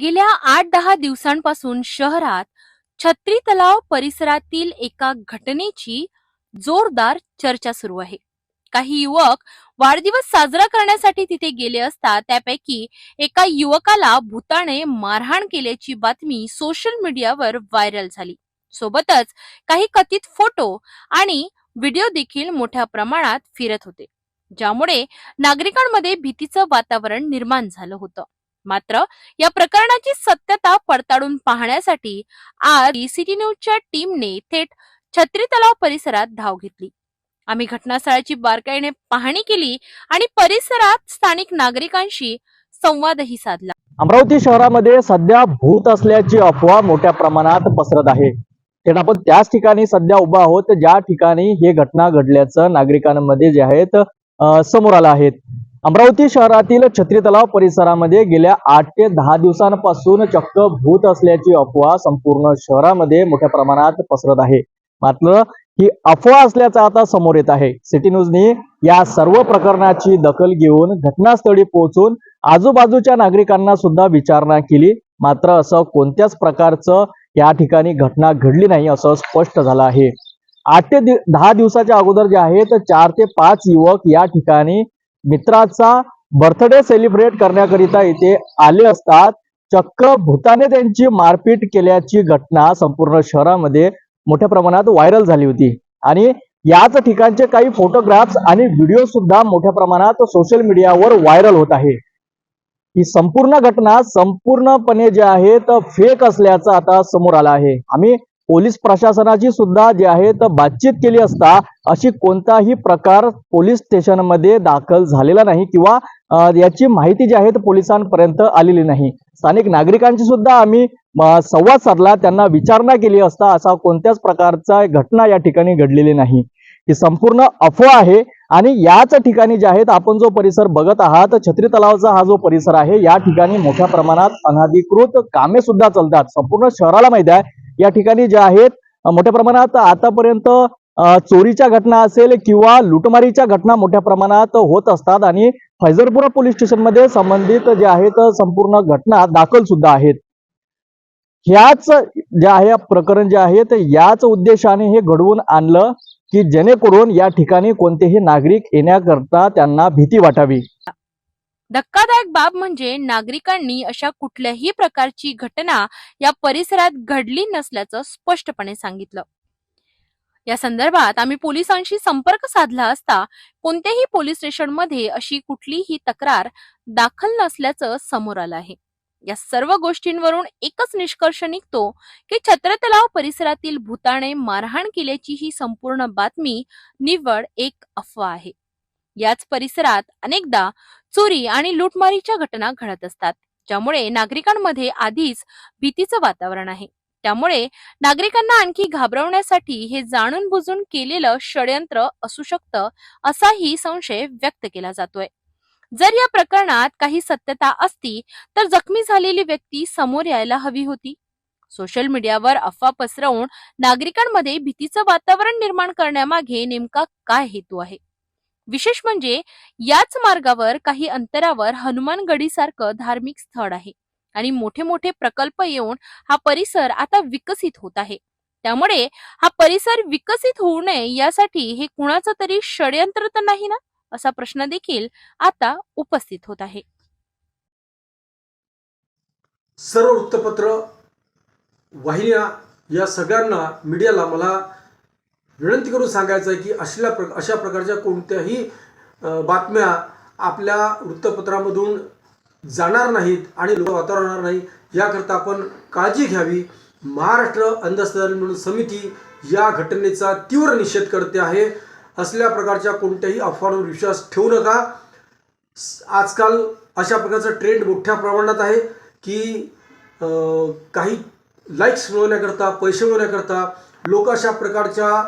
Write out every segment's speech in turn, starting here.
गेल्या आठ दहा दिवसांपासून शहरात छत्री तलाव परिसरातील एका घटनेची जोरदार चर्चा सुरू आहे. काही युवक वाढदिवस साजरा करण्यासाठी तिथे गेले असता त्यापैकी एका युवकाला भूताने मारहाण केल्याची बातमी सोशल मीडियावर व्हायरल झाली. सोबतच काही कथित फोटो आणि व्हिडिओ देखील मोठ्या प्रमाणात फिरत होते ज्यामुळे नागरिकांमध्ये भीतीचं वातावरण निर्माण झालं होतं. मात्र या प्रकरणाची सत्यता पडताळून पाहण्यासाठी आज सिटी न्यूजच्या टीमने थेट छत्री तलाव परिसरात धाव घेतली. आम्ही घटनास्थळाची बारकाईने पाहणी केली आणि परिसरात स्थानिक नागरिकांशी संवादही साधला. अमरावती शहरामध्ये सध्या भूत असल्याची अफवा मोठ्या प्रमाणात पसरत आहे. आपण त्याच ठिकाणी सध्या उभा आहोत ज्या ठिकाणी हे घटना घडल्याचं नागरिकांमध्ये जे आहेत समोर आलं आहेत अमरावती शहरातील छत्री तलाव परिसरामध्ये गेल्या आठ ते दहा दिवसांपासून चक्क भूत असल्याची अफवा संपूर्ण शहरामध्ये मोठ्या प्रमाणात पसरत आहे. मात्र ही अफवा असल्याचा आता समोर येत आहे. सिटी न्यूजनी या सर्व प्रकरणाची दखल घेऊन घटनास्थळी पोहोचून आजूबाजूच्या नागरिकांना सुद्धा विचारणा केली. मात्र असं कोणत्याच प्रकारचं या ठिकाणी घटना घडली नाही असं स्पष्ट झालं आहे. आठ ते दहा दिवसाच्या अगोदर जे आहेत चार ते पाच युवक या ठिकाणी मित्राचा बर्थडे सेलिब्रेट करण्याकरिता इथे आले असतात. चक्क भूताने त्यांची मारपीट केल्याची घटना संपूर्ण शहरामध्ये मोठ्या प्रमाणात व्हायरल झाली होती. आणि याच ठिकाणचे काही फोटोग्राफ्स आणि व्हिडिओ सुद्धा मोठ्या प्रमाणात सोशल मीडियावर व्हायरल होत आहे. ही संपूर्ण घटना संपूर्णपणे जे आहे तर फेक असल्याचं आता समोर आलं आहे. आम्ही पोलीस प्रशासनाची सुद्धा जे आहे तर बातचीत केली असता अशी कोणताही प्रकार पोलीस स्टेशनमध्ये दाखल झालेला नाही किंवा याची माहिती जी आहे पोलिसांपर्यंत आलेली नाही. स्थानिक नागरिकांची सुद्धा आम्ही संवाद साधला त्यांना विचारणा केली असता असा कोणत्याच प्रकारचा घटना या ठिकाणी घडलेली नाही. ही संपूर्ण अफवा आहे आणि याच ठिकाणी जे आहेत आपण जो परिसर बघत आहात छत्री तलावचा हा जो परिसर आहे या ठिकाणी मोठ्या प्रमाणात अनधिकृत कामे सुद्धा चालतात. संपूर्ण शहराला माहिती आहे या ठिकाणी जे आहेत मोठ्या प्रमाणात आतापर्यंत चोरीच्या घटना असेल किंवा लुटमारीच्या घटना मोठ्या प्रमाणात होत असतात आणि फैजरपुरा पोलीस स्टेशनमध्ये संबंधित जे आहेत संपूर्ण घटना दाखल सुद्धा आहेत. ह्याच जे आहे प्रकरण जे आहे ते याच उद्देशाने हे घडवून आणलं की जेणेकरून या ठिकाणी कोणतेही नागरिक येण्याकरता त्यांना भीती वाटावी. धक्कादायक बाब म्हणजे नागरिकांनी अशा कुठल्याही प्रकारची घटना या परिसरात घडली नसल्याचं स्पष्टपणे सांगितलं. या संदर्भात आम्ही पोलिसांशी संपर्क साधला असता कोणत्याही पोलीस स्टेशनमध्ये अशी कुठलीही तक्रार दाखल नसल्याचं समोर आलं आहे. या सर्व गोष्टींवरून एकच निष्कर्ष निघतो की छत्रतलाव परिसरातील भूताने मारहाण केल्याची ही संपूर्ण बातमी निव्वळ एक अफवा आहे. याच परिसरात अनेकदा चोरी आणि लूटमारीच्या घटना घडत असतात ज्यामुळे नागरिकांमध्ये आधीच भीतीचं वातावरण आहे. त्यामुळे नागरिकांना आणखी घाबरवण्यासाठी हे जाणून बुजून केलेलं षडयंत्र असू शकतं असाही संशय व्यक्त केला जातोय. जर या प्रकरणात काही सत्यता असती तर जखमी झालेली व्यक्ती समोर यायला हवी होती. सोशल मीडियावर अफवा पसरवून नागरिकांमध्ये भीतीचं वातावरण निर्माण करण्यामागे नेमका काय हेतू आहे? विशेष म्हणजे याच मार्गावर काही अंतरावर हनुमानगडी सारखं धार्मिक स्थळ आहे. आणि मोठे मोठे प्रकल्प येऊन हा परिसर आता विकसित होत आहे. त्यामुळे हा परिसर विकसित होऊ नये यासाठी हे कुणाचं तरी षडयंत्र तर नाही ना? असा प्रश्न देखील आता उपस्थित होत आहे. सर्व वृत्तपत्र वाहिन्या या सगळ्यांना मीडियाला मला विनंती करून सांगायचं आहे की अशा प्र अशा प्रकारच्या कोणत्याही बातम्या आपल्या वृत्तपत्रामधून जाणार नाहीत आणि लोक वातावरणार नाही याकरता आपण काळजी घ्यावी. महाराष्ट्र अंधश्रद्धा समिती या घटनेचा तीव्र निषेध करते आहे. असल्या प्रकारच्या कोणत्याही अफवांवर विश्वास ठेवू नका. आजकाल अशा प्रकारचा ट्रेंड मोठ्या प्रमाणात आहे की काही लाईक्स मिळवण्याकरता पैसे मिळवण्याकरता लोक अशा प्रकारच्या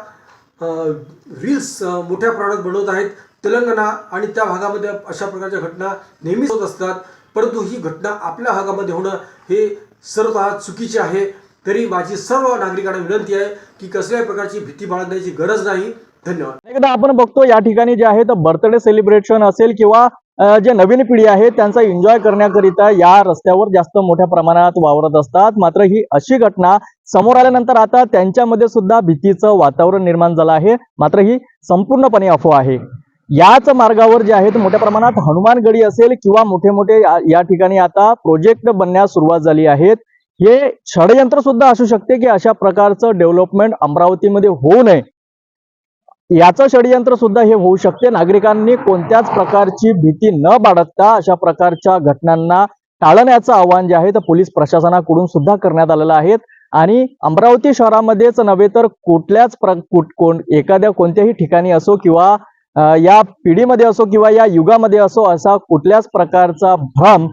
रील्स मोठ्या प्रमाणात बनवत आहेत तेलंगणा आणि त्या भागामध्ये अशा प्रकारच्या घटना नेहमीच होत असतात. परंतु ही घटना आपल्या भागामध्ये होणं हे सर्वतः चुकीचे आहे. तरी माझी सर्व नागरिकांना विनंती आहे की कसल्याही प्रकारची भीती बाळगण्याची गरज नाही. धन्यवाद. एकदा आपण बघतो या ठिकाणी जे आहे तर बर्थडे सेलिब्रेशन असेल किंवा जे नवीन पिढी आहे त्यांचा एन्जॉय करण्याकरिता या रस्त्यावर जास्त मोठ्या प्रमाणात वावरत असतात. मात्र ही अशी घटना समोर आल्यानंतर आता त्यांच्यामध्ये सुद्धा भीतीचं वातावरण निर्माण झालं आहे. मात्र ही संपूर्णपणे अफवा आहे. याच मार्गावर जे आहेत मोठ्या प्रमाणात हनुमानगडी असेल किंवा मोठे मोठे या- या ठिकाणी आता प्रोजेक्ट बनण्यास सुरुवात झाली आहेत. हे षडयंत्र सुद्धा असू शकते की अशा प्रकारचं डेव्हलपमेंट अमरावतीमध्ये होऊ नये. याचं षडयंत्र सुद्धा हे होऊ शकते. नागरिकांनी कोणत्याच प्रकारची भीती न बाळगता अशा प्रकारच्या घटनांना टाळण्याचं आव्हान जे आहे ते पोलीस प्रशासनाकडून सुद्धा करण्यात आलेलं आहे. आणि अमरावती शहरामध्येच नव्हे तर कुठल्याच प्र कुठ- कोण एखाद्या कोणत्याही ठिकाणी असो किंवा या पिढीमध्ये असो किंवा या युगामध्ये असो असा कुठल्याच प्रकारचा भ्रम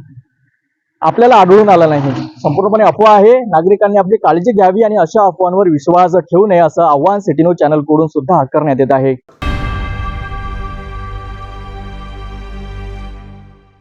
आपल्याला आढळून आला नाही. संपूर्णपणे अफवा आहे. नागरिकांनी आपली काळजी घ्यावी आणि अशा अफवांवर विश्वास ठेवू नये असं आव्हान सिटी न्यूज चॅनलकडून सुद्धा करण्यात येत आहे.